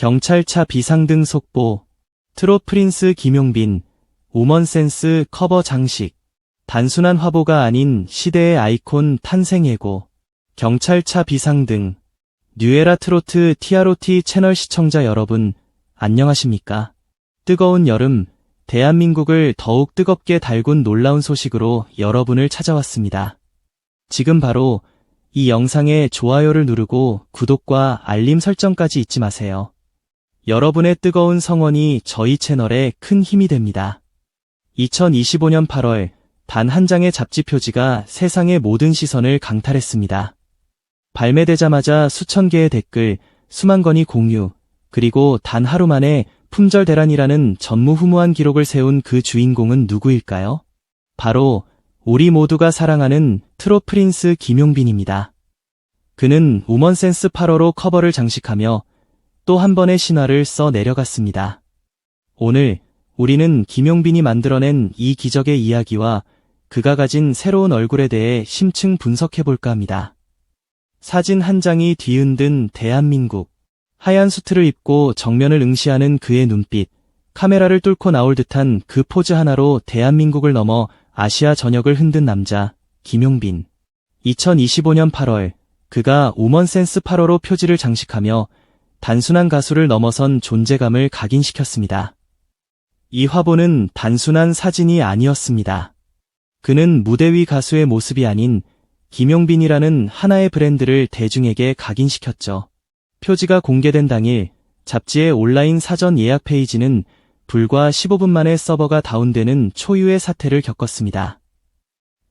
경찰차 비상등 속보, 트롯 프린스 김용빈, 우먼센스 커버 장식, 단순한 화보가 아닌 시대의 아이콘 탄생 예고, 경찰차 비상등, 뉴에라 트로트 TROT 채널 시청자 여러분, 안녕하십니까? 뜨거운 여름, 대한민국을 더욱 뜨겁게 달군 놀라운 소식으로 여러분을 찾아왔습니다. 지금 바로 이 영상에 좋아요를 누르고 구독과 알림 설정까지 잊지 마세요. 여러분의 뜨거운 성원이 저희 채널에 큰 힘이 됩니다. 2025년 8월 단 한 장의 잡지 표지가 세상의 모든 시선을 강탈했습니다. 발매되자마자 수천 개의 댓글, 수만 건의 공유, 그리고 단 하루 만에 품절 대란이라는 전무후무한 기록을 세운 그 주인공은 누구일까요? 바로 우리 모두가 사랑하는 트롯 프린스 김용빈입니다. 그는 우먼센스 8호로 커버를 장식하며 또 한 번의 신화를 써 내려갔습니다. 오늘 우리는 김용빈이 만들어낸 이 기적의 이야기와 그가 가진 새로운 얼굴에 대해 심층 분석해 볼까 합니다. 사진 한 장이 뒤흔든 대한민국. 하얀 수트를 입고 정면을 응시하는 그의 눈빛, 카메라를 뚫고 나올 듯한 그 포즈 하나로 대한민국을 넘어 아시아 전역을 흔든 남자, 김용빈. 2025년 8월, 그가 우먼센스 8호로 표지를 장식하며 단순한 가수를 넘어선 존재감을 각인시켰습니다. 이 화보는 단순한 사진이 아니었습니다. 그는 무대 위 가수의 모습이 아닌 김용빈이라는 하나의 브랜드를 대중에게 각인시켰죠. 표지가 공개된 당일 잡지의 온라인 사전 예약 페이지는 불과 15분 만에 서버가 다운되는 초유의 사태를 겪었습니다.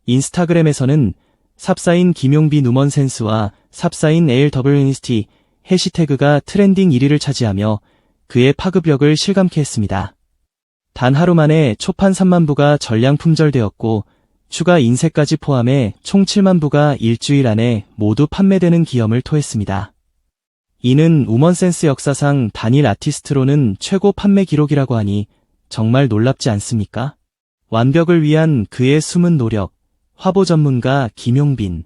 인스타그램에서는 삽사인 김용빈 우먼센스와 삽사인 ALWNST 해시태그가 트렌딩 1위를 차지하며 그의 파급력을 실감케 했습니다. 단 하루 만에 초판 3만 부가 전량 품절되었고 추가 인쇄까지 포함해 총 7만 부가 일주일 안에 모두 판매되는 기염을 토했습니다. 이는 우먼센스 역사상 단일 아티스트로는 최고 판매 기록이라고 하니 정말 놀랍지 않습니까? 완벽을 위한 그의 숨은 노력, 화보 전문가 김용빈.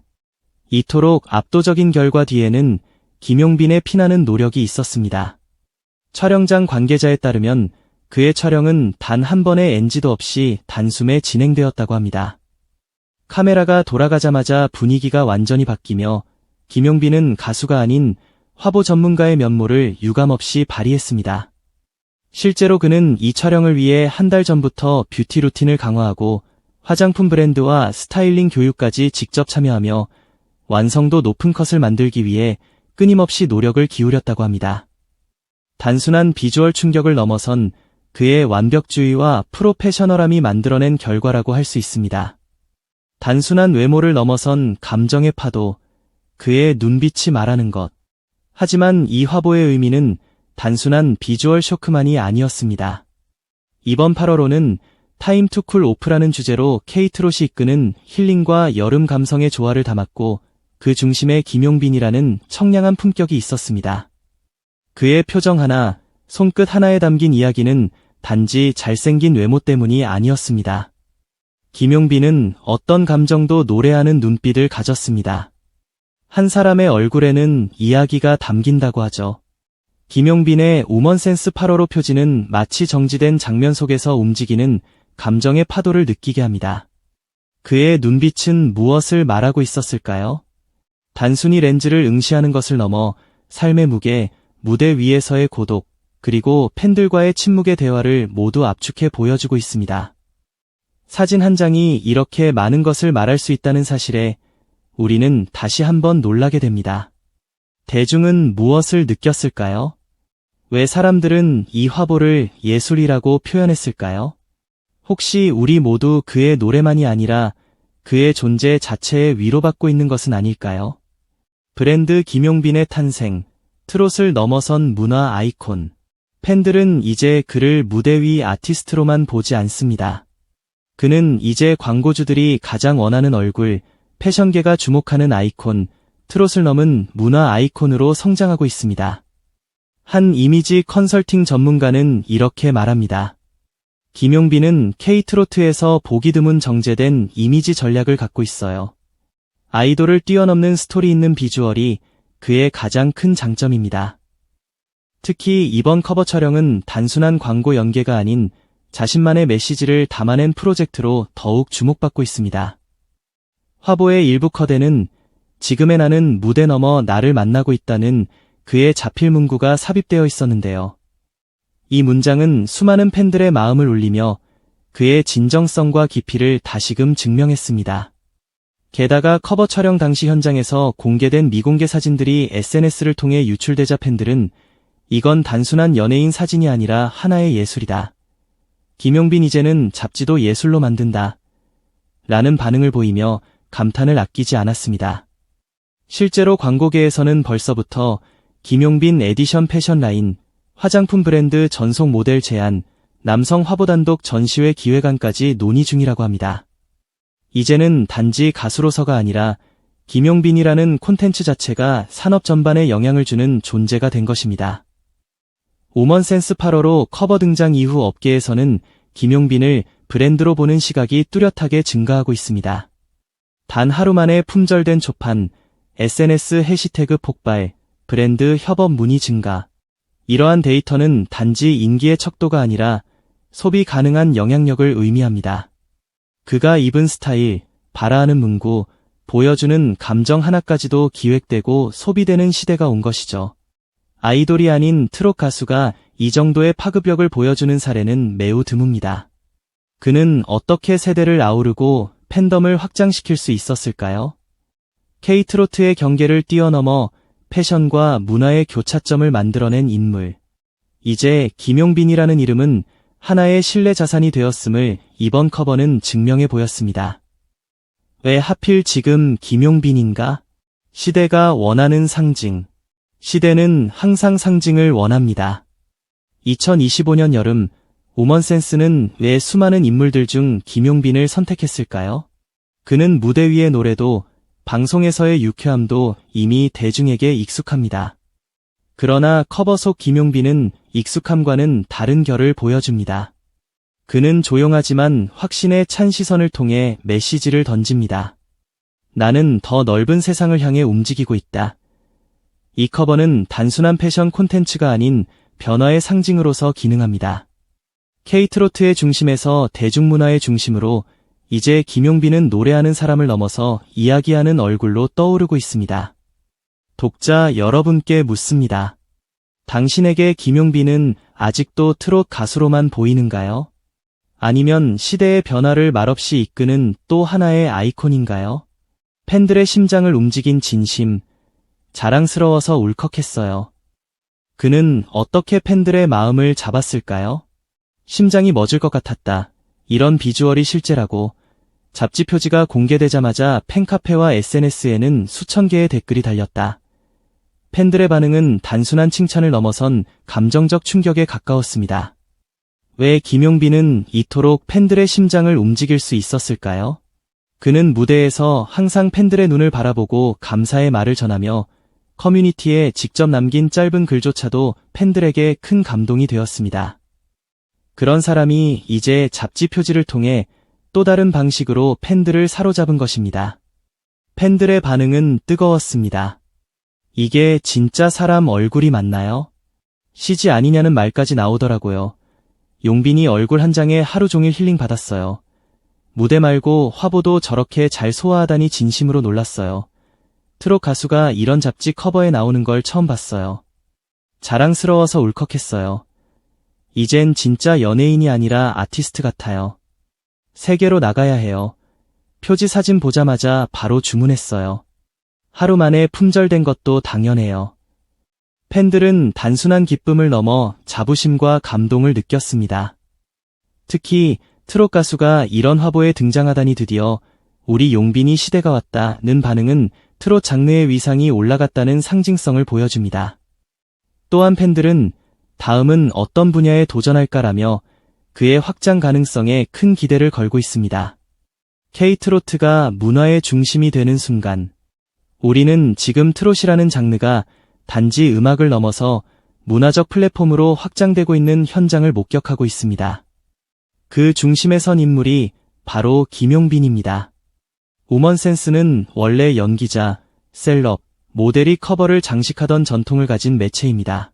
이토록 압도적인 결과 뒤에는 김용빈의 피나는 노력이 있었습니다. 촬영장 관계자에 따르면 그의 촬영은 단 한 번의 NG도 없이 단숨에 진행되었다고 합니다. 카메라가 돌아가자마자 분위기가 완전히 바뀌며 김용빈은 가수가 아닌 화보 전문가의 면모를 유감없이 발휘했습니다. 실제로 그는 이 촬영을 위해 한 달 전부터 뷰티 루틴을 강화하고 화장품 브랜드와 스타일링 교육까지 직접 참여하며 완성도 높은 컷을 만들기 위해 끊임없이 노력을 기울였다고 합니다. 단순한 비주얼 충격을 넘어선 그의 완벽주의와 프로페셔널함이 만들어낸 결과라고 할 수 있습니다. 단순한 외모를 넘어선 감정의 파도, 그의 눈빛이 말하는 것. 하지만 이 화보의 의미는 단순한 비주얼 쇼크만이 아니었습니다. 이번 8월호는 타임 투쿨 오프라는 주제로 케이트롯이 이끄는 힐링과 여름 감성의 조화를 담았고 그 중심에 김용빈이라는 청량한 품격이 있었습니다. 그의 표정 하나, 손끝 하나에 담긴 이야기는 단지 잘생긴 외모 때문이 아니었습니다. 김용빈은 어떤 감정도 노래하는 눈빛을 가졌습니다. 한 사람의 얼굴에는 이야기가 담긴다고 하죠. 김용빈의 우먼센스 8호로 표지는 마치 정지된 장면 속에서 움직이는 감정의 파도를 느끼게 합니다. 그의 눈빛은 무엇을 말하고 있었을까요? 단순히 렌즈를 응시하는 것을 넘어 삶의 무게, 무대 위에서의 고독, 그리고 팬들과의 침묵의 대화를 모두 압축해 보여주고 있습니다. 사진 한 장이 이렇게 많은 것을 말할 수 있다는 사실에 우리는 다시 한번 놀라게 됩니다. 대중은 무엇을 느꼈을까요? 왜 사람들은 이 화보를 예술이라고 표현했을까요? 혹시 우리 모두 그의 노래만이 아니라 그의 존재 자체에 위로받고 있는 것은 아닐까요? 브랜드 김용빈의 탄생, 트롯을 넘어선 문화 아이콘. 팬들은 이제 그를 무대 위 아티스트로만 보지 않습니다. 그는 이제 광고주들이 가장 원하는 얼굴, 패션계가 주목하는 아이콘, 트롯을 넘은 문화 아이콘으로 성장하고 있습니다. 한 이미지 컨설팅 전문가는 이렇게 말합니다. 김용빈은 K트로트에서 보기 드문 정제된 이미지 전략을 갖고 있어요. 아이돌을 뛰어넘는 스토리 있는 비주얼이 그의 가장 큰 장점입니다. 특히 이번 커버 촬영은 단순한 광고 연계가 아닌 자신만의 메시지를 담아낸 프로젝트로 더욱 주목받고 있습니다. 화보의 일부 컷에는 지금의 나는 무대 너머 나를 만나고 있다는 그의 자필 문구가 삽입되어 있었는데요. 이 문장은 수많은 팬들의 마음을 울리며 그의 진정성과 깊이를 다시금 증명했습니다. 게다가 커버 촬영 당시 현장에서 공개된 미공개 사진들이 SNS를 통해 유출되자 팬들은 이건 단순한 연예인 사진이 아니라 하나의 예술이다. 김용빈 이제는 잡지도 예술로 만든다. 라는 반응을 보이며 감탄을 아끼지 않았습니다. 실제로 광고계에서는 벌써부터 김용빈 에디션 패션 라인, 화장품 브랜드 전속 모델 제안, 남성 화보 단독 전시회 기획안까지 논의 중이라고 합니다. 이제는 단지 가수로서가 아니라 김용빈이라는 콘텐츠 자체가 산업 전반에 영향을 주는 존재가 된 것입니다. 오먼센스 8호로 커버 등장 이후 업계에서는 김용빈을 브랜드로 보는 시각이 뚜렷하게 증가하고 있습니다. 단 하루 만에 품절된 초판, SNS 해시태그 폭발, 브랜드 협업 문의 증가. 이러한 데이터는 단지 인기의 척도가 아니라 소비 가능한 영향력을 의미합니다. 그가 입은 스타일, 바라하는 문구, 보여주는 감정 하나까지도 기획되고 소비되는 시대가 온 것이죠. 아이돌이 아닌 트롯 가수가 이 정도의 파급력을 보여주는 사례는 매우 드뭅니다. 그는 어떻게 세대를 아우르고 팬덤을 확장시킬 수 있었을까요? K트로트의 경계를 뛰어넘어 패션과 문화의 교차점을 만들어낸 인물. 이제 김용빈이라는 이름은 하나의 신뢰 자산이 되었음을 이번 커버는 증명해 보였습니다. 왜 하필 지금 김용빈인가? 시대가 원하는 상징. 시대는 항상 상징을 원합니다. 2025년 여름, 오먼센스는 왜 수많은 인물들 중 김용빈을 선택했을까요? 그는 무대 위의 노래도 방송에서의 유쾌함도 이미 대중에게 익숙합니다. 그러나 커버 속 김용빈은 익숙함과는 다른 결을 보여줍니다. 그는 조용하지만 확신에 찬 시선을 통해 메시지를 던집니다. 나는 더 넓은 세상을 향해 움직이고 있다. 이 커버는 단순한 패션 콘텐츠가 아닌 변화의 상징으로서 기능합니다. 케이트로트의 중심에서 대중문화의 중심으로 이제 김용빈은 노래하는 사람을 넘어서 이야기하는 얼굴로 떠오르고 있습니다. 독자 여러분께 묻습니다. 당신에게 김용빈은 아직도 트롯 가수로만 보이는가요? 아니면 시대의 변화를 말없이 이끄는 또 하나의 아이콘인가요? 팬들의 심장을 움직인 진심, 자랑스러워서 울컥했어요. 그는 어떻게 팬들의 마음을 잡았을까요? 심장이 멎을 것 같았다. 이런 비주얼이 실제라고 잡지 표지가 공개되자마자 팬카페와 SNS에는 수천 개의 댓글이 달렸다. 팬들의 반응은 단순한 칭찬을 넘어선 감정적 충격에 가까웠습니다. 왜 김용빈은 이토록 팬들의 심장을 움직일 수 있었을까요? 그는 무대에서 항상 팬들의 눈을 바라보고 감사의 말을 전하며 커뮤니티에 직접 남긴 짧은 글조차도 팬들에게 큰 감동이 되었습니다. 그런 사람이 이제 잡지 표지를 통해 또 다른 방식으로 팬들을 사로잡은 것입니다. 팬들의 반응은 뜨거웠습니다. 이게 진짜 사람 얼굴이 맞나요? CG 아니냐는 말까지 나오더라고요. 용빈이 얼굴 한 장에 하루 종일 힐링 받았어요. 무대 말고 화보도 저렇게 잘 소화하다니 진심으로 놀랐어요. 트롯 가수가 이런 잡지 커버에 나오는 걸 처음 봤어요. 자랑스러워서 울컥했어요. 이젠 진짜 연예인이 아니라 아티스트 같아요. 세계로 나가야 해요. 표지 사진 보자마자 바로 주문했어요. 하루 만에 품절된 것도 당연해요. 팬들은 단순한 기쁨을 넘어 자부심과 감동을 느꼈습니다. 특히 트롯 가수가 이런 화보에 등장하다니 드디어 우리 용빈이 시대가 왔다는 반응은 트롯 장르의 위상이 올라갔다는 상징성을 보여줍니다. 또한 팬들은 다음은 어떤 분야에 도전할까라며 그의 확장 가능성에 큰 기대를 걸고 있습니다. K트로트가 문화의 중심이 되는 순간, 우리는 지금 트롯이라는 장르가 단지 음악을 넘어서 문화적 플랫폼으로 확장되고 있는 현장을 목격하고 있습니다. 그 중심에 선 인물이 바로 김용빈입니다. 우먼센스는 원래 연기자, 셀럽, 모델이 커버를 장식하던 전통을 가진 매체입니다.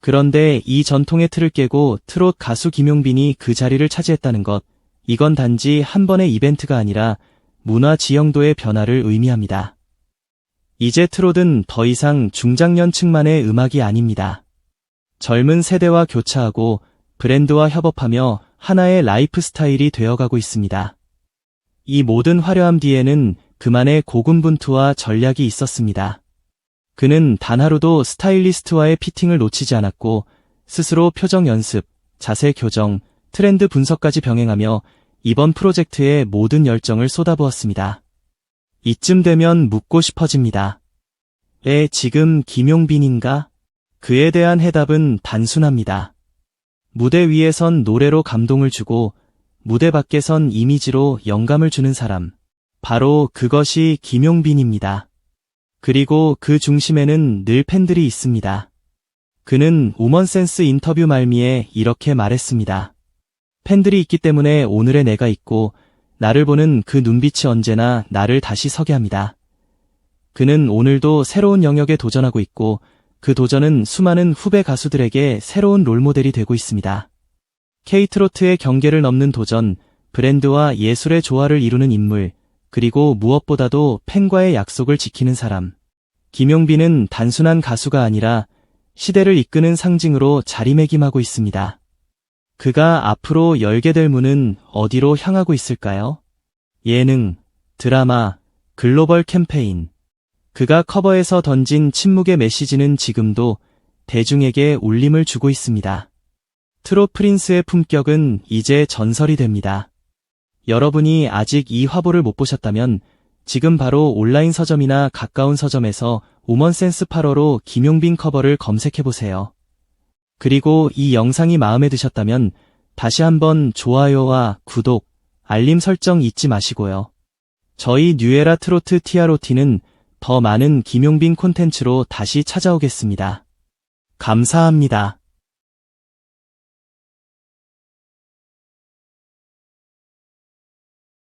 그런데 이 전통의 틀을 깨고 트롯 가수 김용빈이 그 자리를 차지했다는 것, 이건 단지 한 번의 이벤트가 아니라 문화 지형도의 변화를 의미합니다. 이제 트롯은 더 이상 중장년층만의 음악이 아닙니다. 젊은 세대와 교차하고 브랜드와 협업하며 하나의 라이프 스타일이 되어가고 있습니다. 이 모든 화려함 뒤에는 그만의 고군분투와 전략이 있었습니다. 그는 단 하루도 스타일리스트와의 피팅을 놓치지 않았고 스스로 표정 연습, 자세 교정, 트렌드 분석까지 병행하며 이번 프로젝트에 모든 열정을 쏟아부었습니다. 이쯤 되면 묻고 싶어집니다. 에, 지금 김용빈인가? 그에 대한 해답은 단순합니다. 무대 위에선 노래로 감동을 주고 무대 밖에선 이미지로 영감을 주는 사람. 바로 그것이 김용빈입니다. 그리고 그 중심에는 늘 팬들이 있습니다. 그는 우먼센스 인터뷰 말미에 이렇게 말했습니다. 팬들이 있기 때문에 오늘의 내가 있고 나를 보는 그 눈빛이 언제나 나를 다시 서게 합니다. 그는 오늘도 새로운 영역에 도전하고 있고 그 도전은 수많은 후배 가수들에게 새로운 롤모델이 되고 있습니다. 케이트로트의 경계를 넘는 도전, 브랜드와 예술의 조화를 이루는 인물, 그리고 무엇보다도 팬과의 약속을 지키는 사람. 김용빈은 단순한 가수가 아니라 시대를 이끄는 상징으로 자리매김하고 있습니다. 그가 앞으로 열게 될 문은 어디로 향하고 있을까요? 예능, 드라마, 글로벌 캠페인. 그가 커버에서 던진 침묵의 메시지는 지금도 대중에게 울림을 주고 있습니다. 트롯 프린스의 품격은 이제 전설이 됩니다. 여러분이 아직 이 화보를 못 보셨다면 지금 바로 온라인 서점이나 가까운 서점에서 우먼센스 8호로 김용빈 커버를 검색해보세요. 그리고 이 영상이 마음에 드셨다면 다시 한번 좋아요와 구독, 알림 설정 잊지 마시고요. 저희 뉴에라 트로트 TROT는 더 많은 김용빈 콘텐츠로 다시 찾아오겠습니다. 감사합니다.